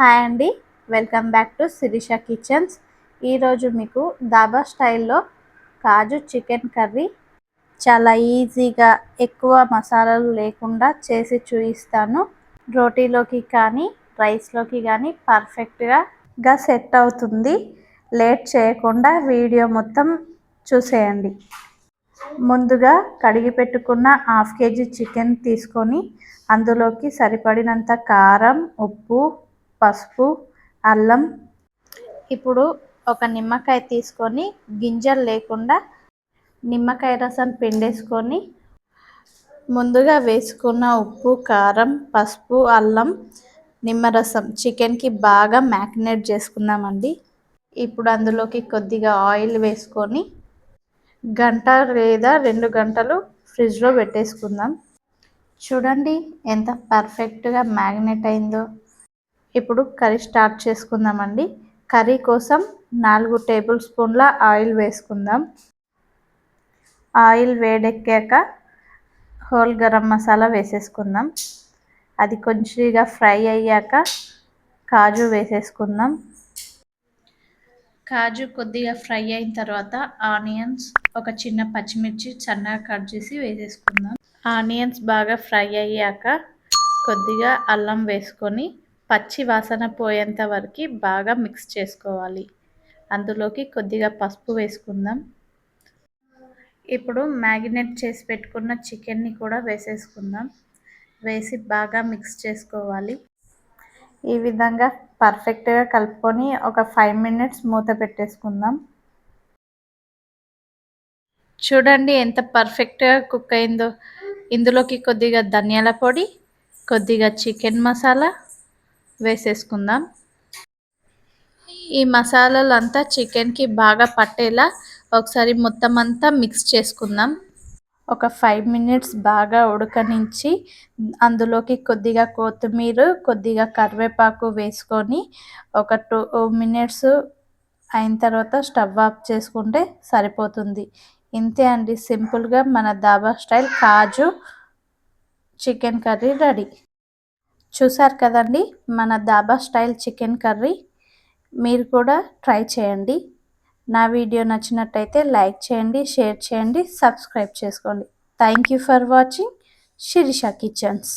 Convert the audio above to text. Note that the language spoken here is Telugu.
హాయ్ అండి. Welcome back to Sirisha kitchens. ఈరోజు మీకు దాబా స్టైల్లో కాజు చికెన్ కర్రీ చాలా ఈజీగా ఎక్కువ మసాలాలు లేకుండా చేసి చూపిస్తాను. రోటీలోకి కానీ రైస్లోకి కానీ పర్ఫెక్ట్గా సెట్ అవుతుంది. లేట్ చేయకుండా వీడియో మొత్తం చూసేయండి. ముందుగా కడిగి పెట్టుకున్న హాఫ్ కేజీ చికెన్ తీసుకొని అందులోకి సరిపడినంత కారం ఉప్పు పసుపు అల్లం. ఇప్పుడు ఒక నిమ్మకాయ తీసుకొని గింజలు లేకుండా నిమ్మకాయ రసం పిండేసుకొని ముందుగా వేసుకున్న ఉప్పు కారం పసుపు అల్లం నిమ్మరసం చికెన్కి బాగా మ్యాగ్నేట్ చేసుకున్నామండి ఇప్పుడు అందులోకి కొద్దిగా ఆయిల్ వేసుకొని గంట లేదా రెండు గంటలు ఫ్రిడ్జ్లో పెట్టేసుకుందాం. చూడండి ఎంత పర్ఫెక్ట్గా మ్యాగ్నెట్ అయిందో. ఇప్పుడు కర్రీ స్టార్ట్ చేసుకుందామండి. కర్రీ కోసం నాలుగు టేబుల్ స్పూన్ల ఆయిల్ వేసుకుందాం. ఆయిల్ వేడెక్కాక హోల్ గరం మసాలా వేసేసుకుందాం. అది కొంచెంగా ఫ్రై అయ్యాక కాజు వేసేసుకుందాం. కాజు కొద్దిగా ఫ్రై అయిన తర్వాత ఆనియన్స్ ఒక చిన్న పచ్చిమిర్చి సన్నగా కట్ చేసి వేసేసుకుందాం. ఆనియన్స్ బాగా ఫ్రై అయ్యాక కొద్దిగా అల్లం వేసుకొని పచ్చి వాసన పోయేంత వరకు బాగా మిక్స్ చేసుకోవాలి. అందులోకి కొద్దిగా పసుపు వేసుకుందాం. ఇప్పుడు మ్యాగినేట్ చేసి పెట్టుకున్న చికెన్ని కూడా వేసేసుకుందాం. వేసి బాగా మిక్స్ చేసుకోవాలి. ఈ విధంగా పర్ఫెక్ట్గా కలుపుకొని ఒక ఫైవ్ మినిట్స్ మూత పెట్టేసుకుందాం. చూడండి ఎంత పర్ఫెక్ట్గా కుక్ అయిందో. ఇందులోకి కొద్దిగా ధనియాల పొడి కొద్దిగా చికెన్ మసాలా వేసేసుకుందాం. ఈ మసాలాలు అంతా చికెన్కి బాగా పట్టేలా ఒకసారి మొత్తం అంతా మిక్స్ చేసుకుందాం. ఒక ఫైవ్ మినిట్స్ బాగా ఉడకనించి అందులోకి కొద్దిగా కొత్తిమీర కొద్దిగా కరివేపాకు వేసుకొని ఒక టూ మినిట్స్ అయిన తర్వాత స్టవ్ ఆఫ్ చేసుకుంటే సరిపోతుంది. ఇంతే అండి సింపుల్గా మన dhaba style. Kaju chicken curry ready. చూసారు కదండి మన దాబా స్టైల్ చికెన్ కర్రీ. మీరు కూడా ట్రై చేయండి. నా వీడియో నచ్చినట్టయితే లైక్ చేయండి షేర్ చేయండి సబ్స్క్రైబ్ చేసుకోండి. Thank you for watching. Sirisha kitchens.